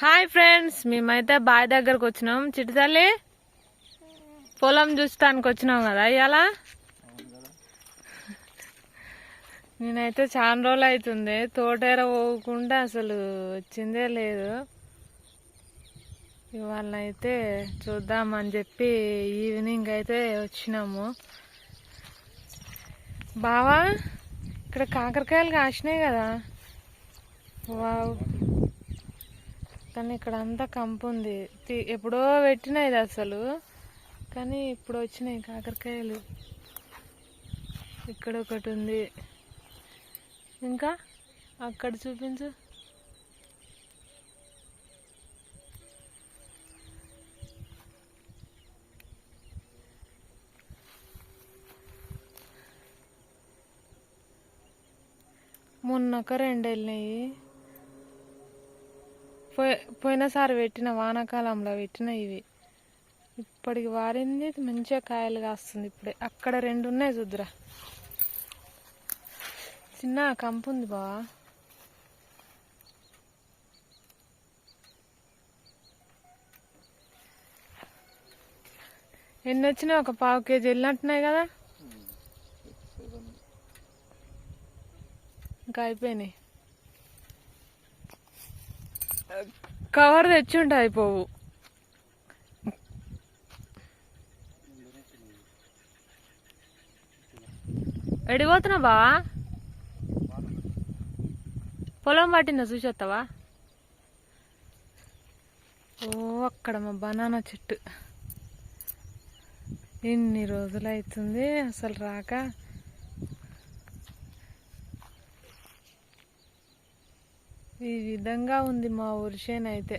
Hi friends మేమైతే బావి దగ్గరకు వచ్చినాం. చిటితల్లి పొలం చూస్తానికి వచ్చినాం కదా ఇలా నేనైతే చాలా రోజులు అవుతుంది తోటేర పోకుండా అసలు వచ్చిందే లేదు. ఇవాళ అయితే చూద్దామని చెప్పి ఈవినింగ్ అయితే వచ్చినాము. బావా ఇక్కడ కాకరకాయలు కాసినాయి కదా. వావ్. కానీ ఇక్కడ అంతా కంపు ఉంది. తి- ఎప్పుడో పెట్టినాయి అసలు. కానీ ఇప్పుడు వచ్చినాయి కాకరకాయలు. ఇక్కడ ఒకటి ఉంది. ఇంకా అక్కడ చూపించు. మొన్నొక రెండు వెళ్ళినాయి. పోయి పోయినసారి పెట్టిన వానాకాలంలో పెట్టిన ఇవి. ఇప్పటికి వారింది మంచిగా కాయలు కాస్తుంది ఇప్పుడే. అక్కడ రెండు ఉన్నాయి చూద్దురా. చిన్న కంపు ఉంది బావా. ఎన్ని వచ్చినాయి ఒక పావు కేజీ వెళ్ళినట్టున్నాయి కదా. ఇంకా అయిపోయినాయి. కవర్ తెచ్చి అయిపోవు. ఎడిపోతున్నా పొలం పట్టిందా చూసొస్తావా ఓ అక్కడ మా బనానా చెట్టు. ఎన్ని రోజులు అవుతుంది అసలు రాక. ఈ విధంగా ఉంది మా ఊరి చేను అయితే.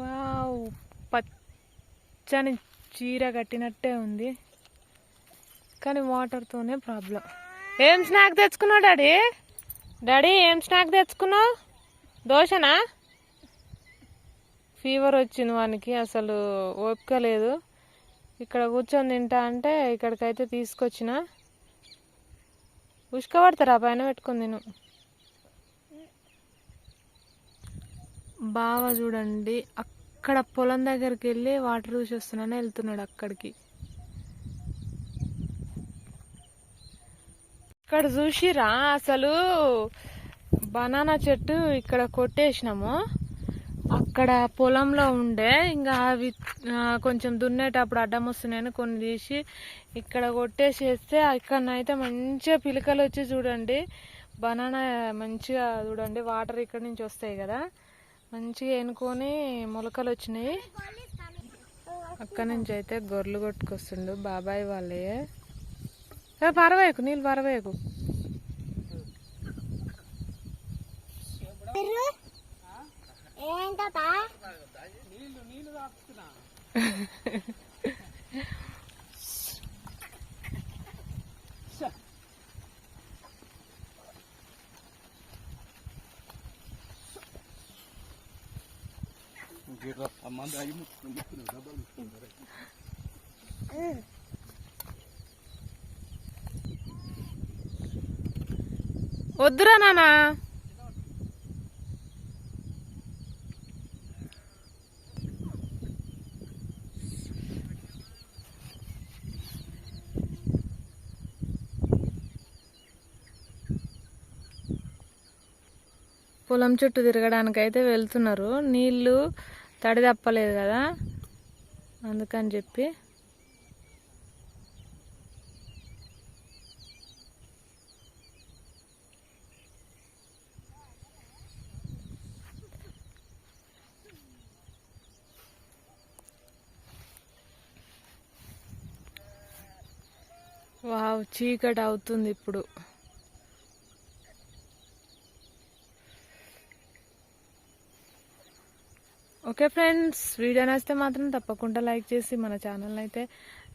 వావ్ పచ్చని చీర కట్టినట్టే ఉంది. కానీ వాటర్తోనే ప్రాబ్లం ఏం స్నాక్ తెచ్చుకున్నావు డాడీ? డాడీ ఏం స్నాక్ తెచ్చుకున్నావు? దోశనా? ఫీవర్ వచ్చింది వానికి అసలు ఓపిక లేదు. ఇక్కడ కూర్చొని తింటా అంటే ఇక్కడికైతే తీసుకొచ్చిన. ఉసుకబడతారా పైన పెట్టుకుని నేను బాగా చూడండి అక్కడ పొలం దగ్గరికి వెళ్ళి వాటర్ చూసి వస్తున్నానే వెళ్తున్నాడు అక్కడికి. ఇక్కడ చూసిరా? అసలు బనానా చెట్టు ఇక్కడ కొట్టేసినాము. అక్కడ పొలంలో ఉండే ఇంకా అవి కొంచెం దున్నేటప్పుడు అడ్డం వస్తున్నాయని కొన్ని తీసి ఇక్కడ కొట్టేసేస్తే ఇక్కడనైతే మంచిగా పిలకలు వచ్చి చూడండి. బనానా మంచిగా చూడండి వాటర్ ఇక్కడ నుంచి వస్తాయి కదా. మంచిగా ఎనుకొని మొలకలు వచ్చినాయి. అక్కడ నుంచి అయితే గొర్రెలు కొట్టుకొస్తుండు బాబాయ్ వాళ్ళే. ఏ, పారవేయకు నీళ్ళు పారవేయకు వద్దురా నానా పొలం చుట్టూ తిరగడానికి అయితే వెళ్తున్నారు. నీళ్ళు తడి తప్పలేదు కదా? అందుకని చెప్పి. వావ్ చీకటి అవుతుంది ఇప్పుడు. ఓకే ఫ్రెండ్స్ వీడియో నచ్చితే మాత్రం తప్పకుండా లైక్ చేసి మన ఛానల్ అయితే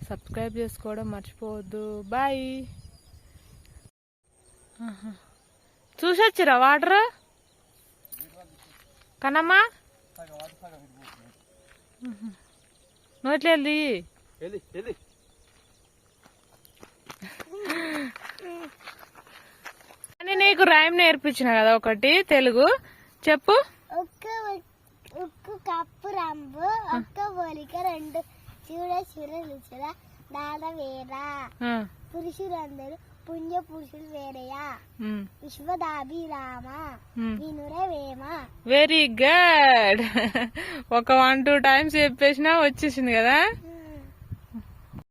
సబ్స్క్రైబ్ చేసుకోవడం మర్చిపోవద్దు. బాయ్ చూసొచ్చిరా వాటర్ కనమ్మా? నోట్లో వెళ్ళి. వెళ్ళి వెళ్ళి. నేను నీకు రైమ్ నేర్పించిన కదా ఒకటి తెలుగు. చెప్పు. కప్పు రంబు ఒక్క పోలిక రెండు చూడ చూడ రుచుల దాన వేరా ఆ, పురుషులందరూ పుణ్య పురుషులు వేరయా ఉమ్, విశ్వదాభిరామ ఉమ్. వినురే వేమ వెరీ గుడ్ ఒక వన్ టూ టైమ్స్ చెప్పేసినా వచ్చేసింది కదా